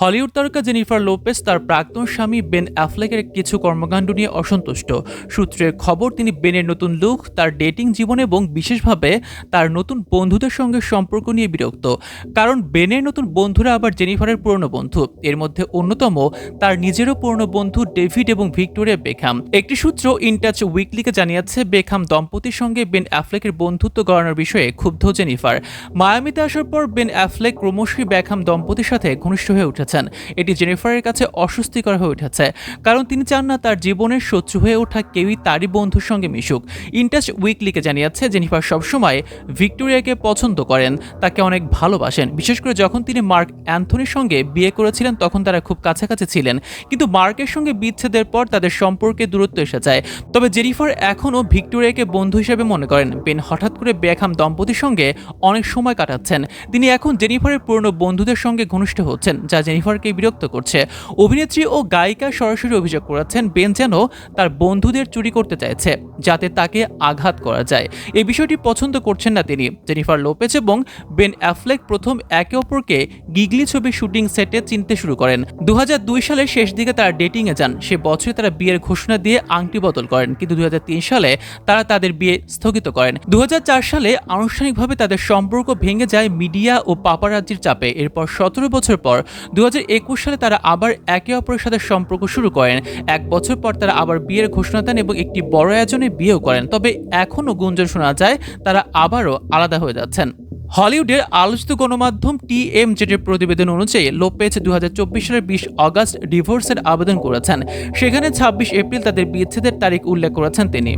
Hollywood তারকা Jennifer Lopez তার প্রাক্তন স্বামী বেন অ্যাফলেকের কিছু কর্মকাণ্ড নিয়ে অসন্তুষ্ট। সূত্রের খবর, তিনি বেনের নতুন লুক, তার ডেটিং জীবন এবং বিশেষভাবে তার নতুন বন্ধুদের সঙ্গে সম্পর্ক নিয়ে বিরক্ত। কারণ বেনের নতুন বন্ধুরা আবার জেনিফারের পুরনো বন্ধু। এর মধ্যে অন্যতম তার নিজেরও পুরনো বন্ধু ডেভিড এবং ভিক্টোরিয়া বেখাম। একটি সূত্র ইনটাচ উইকলিকে জানিয়েছে, বেখাম দম্পতির সঙ্গে বেন অ্যাফলেকের বন্ধুত্ব গড়ানোর বিষয়ে ক্ষুব্ধ জেনিফার। মায়ামিতে আসার পর বেন অ্যাফলেক ক্রমশই বেখাম দম্পতির সাথে ঘনিষ্ঠ হয়ে উঠেছেন এটি জেনিফারের কাছে অস্বস্তিকর হয়ে উঠেছে, কারণ তিনি চান না তার জীবনের শত্রু হয়ে ওঠা কেউই তারই বন্ধুর সঙ্গে মিশুক। ইনটাচ উইকলিকে জানিয়েছে, জেনিফার সবসময় ভিক্টোরিয়াকে পছন্দ করেন, তাকে অনেক ভালোবাসেন। বিশেষ করে যখন তিনি মার্ক অ্যান্থনির সঙ্গে বিয়ে করেছিলেন, তখন তারা খুব কাছাকাছি ছিলেন। কিন্তু মার্কের সঙ্গে বিচ্ছেদের পর তাদের সম্পর্কে দূরত্ব এসে যায়। তবে জেনিফার এখনও ভিক্টোরিয়াকে বন্ধু হিসেবে মনে করেন। বেন হঠাৎ করে বেখাম দম্পতির সঙ্গে অনেক সময় কাটাচ্ছেন। তিনি এখন জেনিফারের পুরনো বন্ধুদের সঙ্গে ঘনিষ্ঠ হচ্ছেন, যা জেনিফারকে বিরক্ত করছে। অভিনেত্রী ও গায়িকা সরাসরি অভিযোগ করেছেন বেন যেন তার বন্ধুদের চুরি করতে চাইছে। যাতে তাকে আঘাত করা যায়। এই বিষয়টি পছন্দ করছেন না তিনি। জেনিফার লোপেজ এবং বেন অ্যাফলেক প্রথম একে অপরকে গিগলি ছবির শুটিং সেটে চিনতে শুরু করেন। দু সালের শেষ দিকে তারা ডেটিংয়ে যান। সে বছরে তারা বিয়ের ঘোষণা দিয়ে আংটি বদল করেন, কিন্তু দুই হাজার তিন সালে তারা তাদের বিয়ে স্থগিত করেন। দু হাজার চার সালে আনুষ্ঠানিকভাবে তাদের সম্পর্ক ভেঙে যায় মিডিয়া ও পাপারাজ্জির চাপে। এরপর সতেরো বছর পর দু হাজার একুশ সালে তারা আবার একে অপরের সাথে সম্পর্ক শুরু করেন। এক বছর পর তারা আবার বিয়ের ঘোষণা দেন এবং একটি বড় আয়োজনে বিয়েও করেন, তবে এখনও গুঞ্জন শোনা যায়, তারা আবারও আলাদা হয়ে যাচ্ছেন। হলিউডের আলোচিত গণমাধ্যম টি এম জেটের প্রতিবেদন অনুযায়ী লোপেজ দু হাজার চব্বিশ সালের বিশ অগাস্ট ডিভোর্সের আবেদন করেছেন। সেখানে ছাব্বিশ এপ্রিল তাদের বিচ্ছেদের তারিখ উল্লেখ করেছেন তিনি।